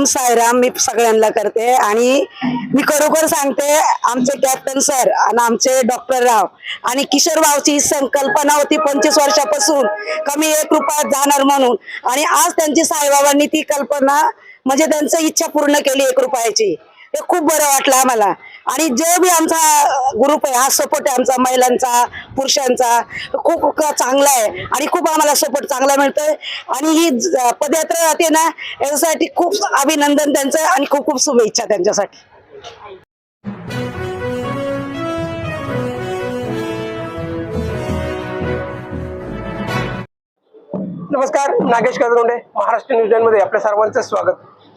ओम सायराम मी सगळ्यांना करते आणि मी खरोखर सांगते आमचे कॅप्टन सर आणि आमचे डॉक्टर राव आणि किशोर भाऊची ही संकल्पना होती पंचवीस वर्षापासून कमी एक रुपयात जाणार म्हणून. आणि आज त्यांची साईबाबांनी ती कल्पना म्हणजे त्यांची इच्छा पूर्ण केली एक रुपयाची. हे खूप बरं वाटलं आम्हाला. आणि जे बी आमचा ग्रुप आहे हा सपोर्ट आहे आमचा महिलांचा पुरुषांचा खूप खूप चांगला आहे. आणि खूप आम्हाला सपोर्ट चांगला मिळतोय. आणि ही पदयात्रा राहते ना याच्यासाठी खूप अभिनंदन त्यांचं आणि खूप खूप शुभेच्छा त्यांच्यासाठी. नमस्कार नागेश कदरोंडे महाराष्ट्र न्यूजमध्ये आपल्या सर्वांचं स्वागत.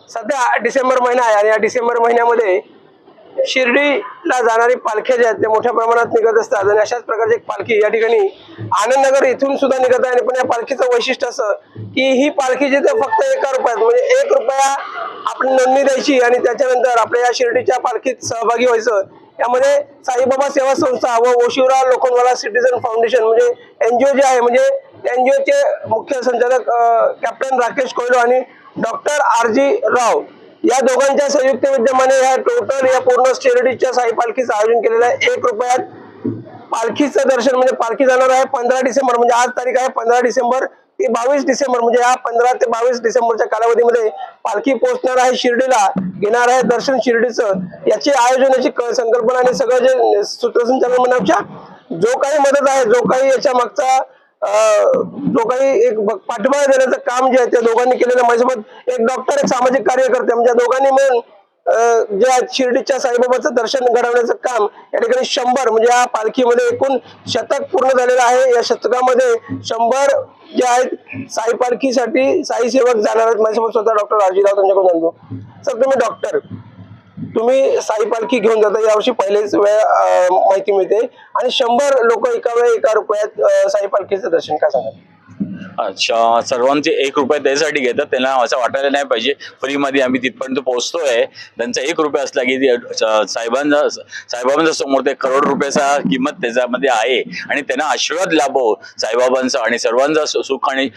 सध्या डिसेंबर महिना आहे आणि या डिसेंबर महिन्यामध्ये शिर्डीला जाणारी पालख्या ज्या आहेत त्या मोठ्या प्रमाणात निघत असतात. आणि अशाच प्रकारची एक पालखी या ठिकाणी आनंदनगर इथून सुद्धा निघत आहे. आणि पण या पालखीचं वैशिष्ट्य असं की ही पालखी जिथे फक्त एका रुपयात म्हणजे एक रुपया आपण नोंदणी द्यायची आणि त्याच्यानंतर आपल्या या शिर्डीच्या पालखीत सहभागी व्हायचं. यामध्ये साईबाबा सेवा संस्था व ओशिवरा लोखंडवाला सिटीजन फाउंडेशन म्हणजे एनजीओ जे आहे म्हणजे एनजीओचे मुख्य संचालक कॅप्टन राकेश कोयलो आणि डॉक्टर आर जी राव या दोघांच्या संयुक्त विद्यमाने या टोटल या पूर्ण शिर्डीच्या साई पालखीचं आयोजन केलेलं आहे. एक रुपयात पालखीचं दर्शन म्हणजे पालखी जाणार आहे पंधरा डिसेंबर म्हणजे आज तारीख आहे पंधरा डिसेंबर ते बावीस डिसेंबर म्हणजे या पंधरा ते बावीस डिसेंबरच्या कालावधीमध्ये पालखी पोहोचणार आहे शिर्डीला घेणार आहे दर्शन शिर्डीचं. याची आयोजनाची संकल्पना आणि सगळं जे सूत्रसंचालन मनाच्या जो काही मदत आहे जो काही याच्या मागचा जो काही एक पाठबळ देण्याचं काम जे आहे त्या दोघांनी केलेलं माझ्यासोबत एक डॉक्टर एक सामाजिक कार्यकर्ते म्हणजे या दोघांनी मिळून ज्या जे आहेत शिर्डीच्या साईबाबाचं दर्शन घडवण्याचं काम या ठिकाणी शंभर म्हणजे या पालखीमध्ये एकूण शतक पूर्ण झालेलं आहे. या शतकामध्ये शंभर जे आहेत साई पालखीसाठी साई सेवक जाणार आहेत. माझ्यासोबत स्वतः डॉक्टर राजीराव त्यांच्याकडून सांगतो सर तुम्ही डॉक्टर तुम्ही साई पालखी घेऊन जाता. यावर्षी पहिलेच वेळ माहिती मिळते. आणि शंभर लोक एका वेळ एका रुपयात साई पालखीचं दर्शन काय सांगाल? अच्छा सर्वांचे एक रुपये त्यासाठी घेतात त्यांना असं वाटायला नाही पाहिजे. फ्रीमध्ये आम्ही तिथपर्यंत पोहोचतोय. त्यांचा एक रुपया असला की साहेबांचा साईबाबांच्या समोर ते करोड रुपयाचा किंमत त्याच्यामध्ये आहे. आणि त्यांना आशीर्वाद लाभो साईबाबांचा आणि सर्वांचा सुख आणि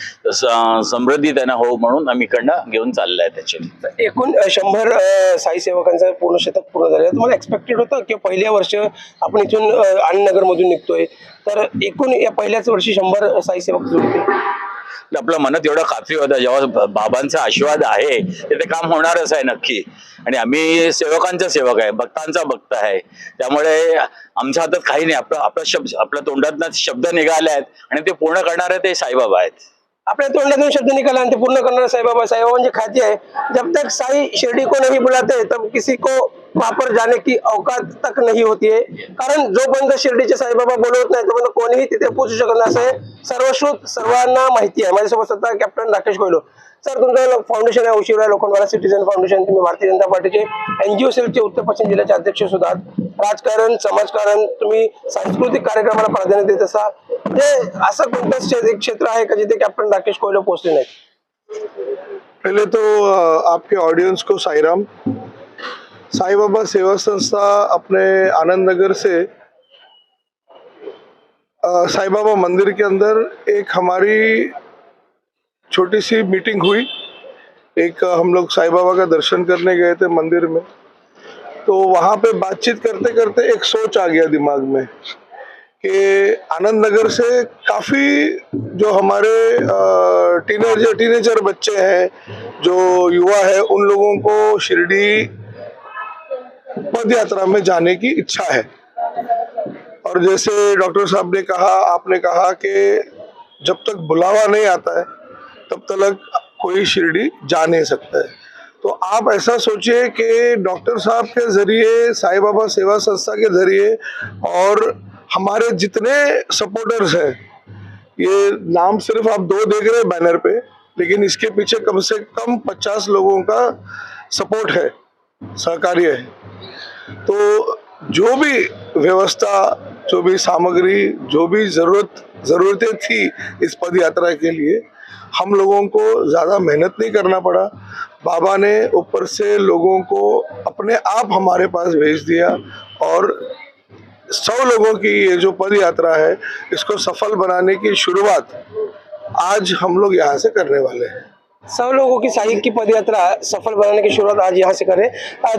समृद्धी त्यांना हो म्हणून आम्ही इकडनं घेऊन चाललाय त्याचे एकूण शंभर साई सेवकांचं पूर्ण शतक पूर्ण झालं तुम्हाला एक्सपेक्टेड होतं की पहिल्या वर्ष आपण इथून आनंदनगर मधून निघतोय? तर एकूण या पहिल्याच वर्षी शंभर साई सेवक जोडतील आपल्या मनात एवढा खात्री होता जेव्हा बाबांचा आशीर्वाद आहे ते ते काम होणारच आहे नक्की. आणि आम्ही सेवकांचा सेवक आहे भक्तांचा भक्त आहे. त्यामुळे आमच्या हातात काही नाही आपलं आपला शब्द आपल्या तोंडात शब्द निघाले आहेत आणि ते पूर्ण करणारे ते साईबाबा आहेत. आपल्या तोंडातून शब्द निकाला आणि ते पूर्ण करणारे साईबाबा साईबाबांची खाती आहे. जब तक साई शिर्डी को नहीं बुलाते तब किसी को वापर जाने की अवकाश तक नहीं होती है कारण जोपर्यंत शिर्डीचे साईबाबा बोलवत नाही तोपर्यंत कोणीही तिथे पोहोचू शकत नाही. असं आहे सर्वश्रुत सर्वांना माहिती आहे. माझ्यासोबत स्वतः कॅप्टन राकेश कोयलो. सर तुमचं फाउंडेशन आहे उशिरा लोखंडवाला सिटीजन फाउंडेशन तुम्ही भारतीय जनता पार्टीचे एनजीओ सेलचे उत्तर पश्चिम जिल्ह्याचे अध्यक्ष सुद्धा राजकारण समाजकारण तुम्ही सांस्कृतिक कार्यक्रमाला प्राधान्य देत असाल. ते असं कोणतं एक क्षेत्र आहे का जिथे कॅप्टन राकेश कोयलो पोहोचले नाहीत? पहले तो आपके ऑडियंस को साईराम. साईं बाबा सेवा संस्था अपने आनंद नगर से साई बाबा मंदिर के अंदर एक हमारी छोटी सी मीटिंग हुई। एक हम लोग साई बाबा का दर्शन करने गए थे मंदिर में। तो वहाँ पे बातचीत करते करते एक सोच आ गया दिमाग में कि आनंद नगर से काफ़ी जो हमारे टीनेजर टीनेजर बच्चे हैं, जो युवा है, उन लोगों को शिरडी पद यात्रा में जाने की इच्छा है। और जैसे डॉक्टर साहब ने कहा, आपने कहा कि जब तक बुलावा नहीं आता है, तब तक कोई शिरडी जा नहीं सकता है। तो आप ऐसा सोचिए कि डॉक्टर साहब के ज़रिए, साईं बाबा सेवा संस्था के ज़रिए और हमारे जितने सपोर्टर्स हैं, ये नाम सिर्फ़ आप दो देख रहे हैं बैनर पे, लेकिन इसके पीछे कम से कम पचास लोगों का सपोर्ट है, सहकार्य है। तो जो भी व्यवस्था, जो भी सामग्री, जो भी ज़रूरत, जरूरतें थी इस पद यात्रा के लिए, हम लोगों को ज़्यादा मेहनत नहीं करना पड़ा। बाबा ने ऊपर से लोगों को अपने आप हमारे पास भेज दिया और सौ लोगों की ये जो पद यात्रा है, इसको सफल बनाने की शुरुआत आज हम लोग यहाँ से करने वाले हैं। सब लोगों की साहिब की पदयात्रा सफल बनाने की शुरुआत आज यहाँ से करें।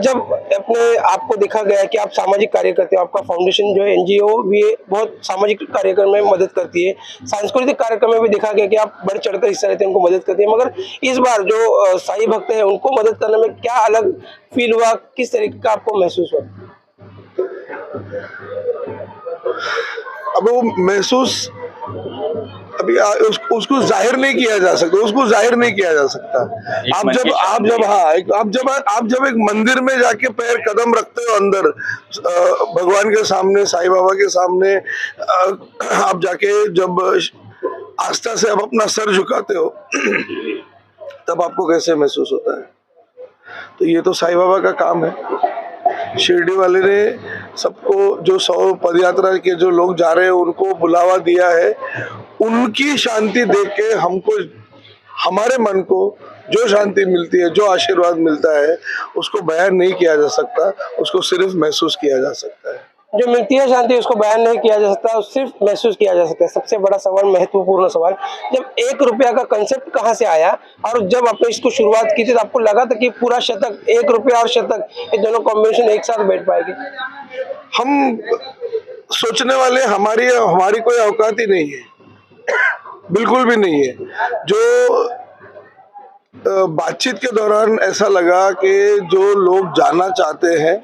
जब अपने आपको देखा गया कि आप सामाजिक कार्य करते हो, आपका फाउंडेशन जो है एनजीओ भी बहुत सामाजिक कार्यक्रम में मदद करती है। सांस्कृतिक कार्यक्रम में भी देखा गया कि आप बढ़ चढ़कर हिस्सा लेते हैं उनको मदद करते हैं। मगर इस बार जो साई भक्त हैं, उनको मदद करने में क्या अलग फील हुआ? किस तरीके का आपको महसूस हुआ? अब वो महसूस अभी आ, उस, उसको ज़ाहिर नहीं किया जा सकता उसको ज़ाहिर नहीं किया जा सकता। आप जब आप जब हाँ एक- आप जब आप जब एक मंदिर में जाके पैर कदम रखते हो अंदर भगवान के सामने साईं बाबा के सामने आप जाके जब आस्था से आप अपना सर झुकाते हो तब आपको कैसे महसूस होता है? तो ये तो साईं बाबा का काम है। शिरडी वाले ने सबको जो सौ पदयात्रा के जो लोग जा रहे हैं उनको बुलावा दिया है। उनकी शांति देख के हमको हमारे मन को जो शांति मिलती है जो आशीर्वाद मिलता है उसको बयान नहीं किया जा सकता उसको सिर्फ़ महसूस किया जा सकता है। जो मिलती है शांति उसको बयान नहीं किया जा सकता सिर्फ़ महसूस किया जा सकता है। सबसे बड़ा सवाल महत्वपूर्ण सवाल जब एक रुपया का कंसेप्ट कहाँ से आया और जब आपने इसको शुरुआत की थी तो आपको लगा था कि पूरा शतक एक रुपया और शतक ये दोनों कॉम्बिनेशन एक साथ बैठ पाएगी? हम सोचने वाले हमारी हमारी कोई औकात ही नहीं है। बिल्कुल भी नहीं है। जो बातचीत के दौरान ऐसा लगा कि जो लोग जाना चाहते हैं,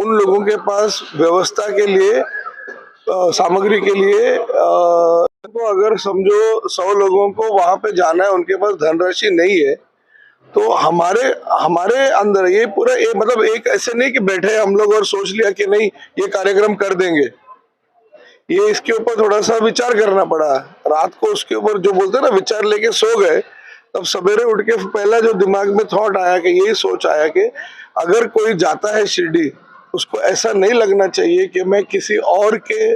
उन लोगों के पास व्यवस्था के लिए सामग्री के लिए तो अगर समझो सौ लोगों को वहाँ पे जाना है, उनके पास धनराशि नहीं है तो हमारे हमारे अंदर ये पूरा, ये मतलब एक ऐसे नहीं कि बैठे हम लोग और सोच लिया कि नहीं, ये कार्यक्रम कर देंगे। ये इसके ऊपर थोड़ा सा विचार करना पड़ा। रात को उसके ऊपर जो बोलते ना विचार लेके सो गए। तब सवेरे उठ के पहला जो दिमाग में थॉट आया कि यही सोच आया कि अगर कोई जाता है शिरडी उसको ऐसा नहीं लगना चाहिए कि मैं किसी और के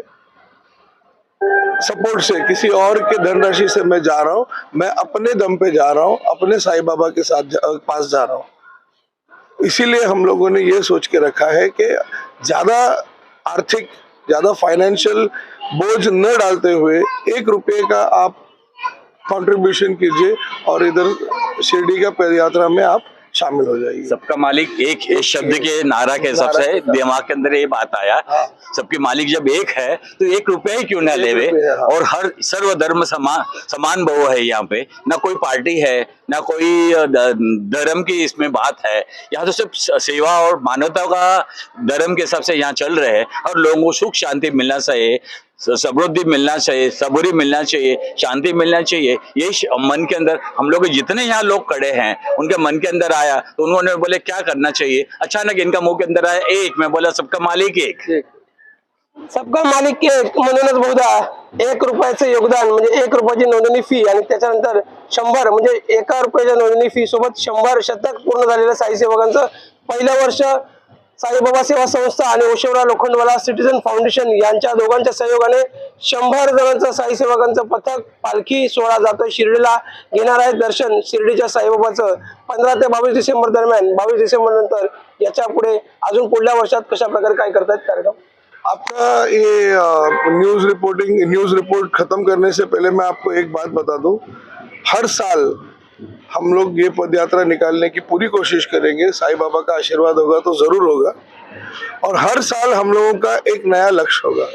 सपोर्ट से किसी और के धनराशि से मैं जा रहा हूँ। मैं अपने दम पे जा रहा हूँ अपने साईं बाबा के साथ जा, पास जा रहा हूँ। इसीलिए हम लोगों ने ये सोच के रखा है कि ज़्यादा आर्थिक ज़्यादा फाइनेंशियल बोझ न डालते हुए एक रुपये का आप कंट्रीब्यूशन कीजिए और इधर शिरडी का पद यात्रा में आप शामिल हो जाइए सबका मालिक एक इस शब्द के नारा के हिसाब से दिमाग के अंदर ये बात आया हाँ। सबके मालिक जब एक है तो एक रुपया ही क्यों ना लेवे हाँ। और हर सर्वधर्म समान समान भाव है यहाँ पे। ना कोई पार्टी है ना कोई धर्म की इसमें बात है। यहाँ तो सिर्फ़ सेवा और मानवता का धर्म के हिसाब से यहाँ चल रहे हैं और लोगों को सुख शांति मिलना चाहिए समृद्धि मिलना चाहिए, सबूरी मिलना चाहिए, शांति मिलना चाहिए। यही मन के अंदर, हम लोग जितने यहाँ लोग खड़े हैं, उनके मन के अंदर आया तो उन्होंने बोले, क्या करना चाहिए? अचानक इनका मुँह के अंदर आया, एक, मैं बोला, सबका मालिक एक। सबका मालिक एक म्हणूनच बहुधा एक रुपयाचं योगदान म्हणजे एक रुपयाची नोंदणी फ़ी आणि त्याच्यानंतर शंभर म्हणजे एका रुपयाच्या नोंदणी फ़ी सोबत शंभर शतक पूर्ण झालेलं साई सेवकांचं पहिलं वर्ष साईबाबा सेवा संस्था आणि उशिवरा लोखंडवाला सिटीजन फाउंडेशन यांच्या दोघांच्या सहयोगाने शंभर जणांचं साई सेवकांचं पथक पालखी सोहळा जातोय. शिर्डीला घेणार आहे दर्शन. शिर्डीच्या साईबाबाचं पंधरा ते बावीस डिसेंबर दरम्यान बावीस डिसेंबर नंतर याच्यापुढे अजून पुढल्या वर्षात कशा प्रकारे काय करतायत कार्यक्रम? आपका ये न्यूज रिपोर्टिंग न्यूज रिपोर्ट खत्म करने से पहले मैं आपको एक बात बता दूं। हर साल हम लोग ये पद यात्रा निकालने की पूरी कोशिश करेंगे। साईं बाबा का आशीर्वाद होगा तो ज़रूर होगा। और हर साल हम लोगों का एक नया लक्ष्य होगा।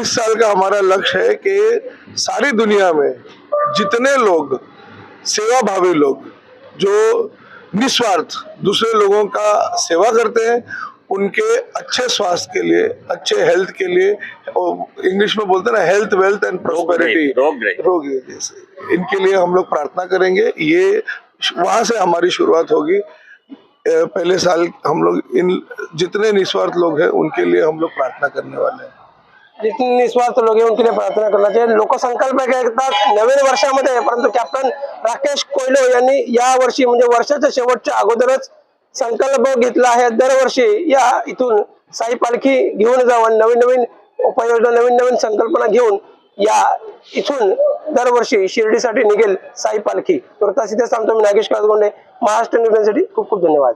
इस साल का हमारा लक्ष्य है कि सारी दुनिया में जितने लोग सेवा भावी लोग, जो निस्वार्थ दूसरे लोगों का सेवा करते हैं उनके अच्छे स्वास्थ्य के लिए अच्छे हेल्थ के लिए इंग्लिश में बोलते हैं ना हेल्थ वेल्थ एंड प्रोस्पेरिटी रोग जैसे इनके लिए हम लोग प्रार्थना करेंगे। ये वहाँ से हमारी शुरुआत होगी। पहले साल हम लोग इन जितने निस्वार्थ लोग हैं उनके लिए हम लोग प्रार्थना करने वाले हैं। जितने निस्वार्थ लोक आहे उनके लिए प्रार्थना करना चाहिए। लोकसंकल्प घेतात नवीन वर्षा वर्षामध्ये परंतु कॅप्टन राकेश कोयलो यांनी या वर्षी म्हणजे वर्षाच्या शेवटच्या अगोदरच संकल्प घेतला आहे. दरवर्षी या इथून साई पालखी घेऊन जावं नवीन नवीन उपाययोजना नवीन नवीन संकल्पना घेऊन या इथून दरवर्षी शिर्डीसाठी निघेल साई पालखी. तुर्तास इथे थांबतो मी नागेश काळगोंडे. महाराष्ट्र निर्माणसाठी खूप खूप धन्यवाद.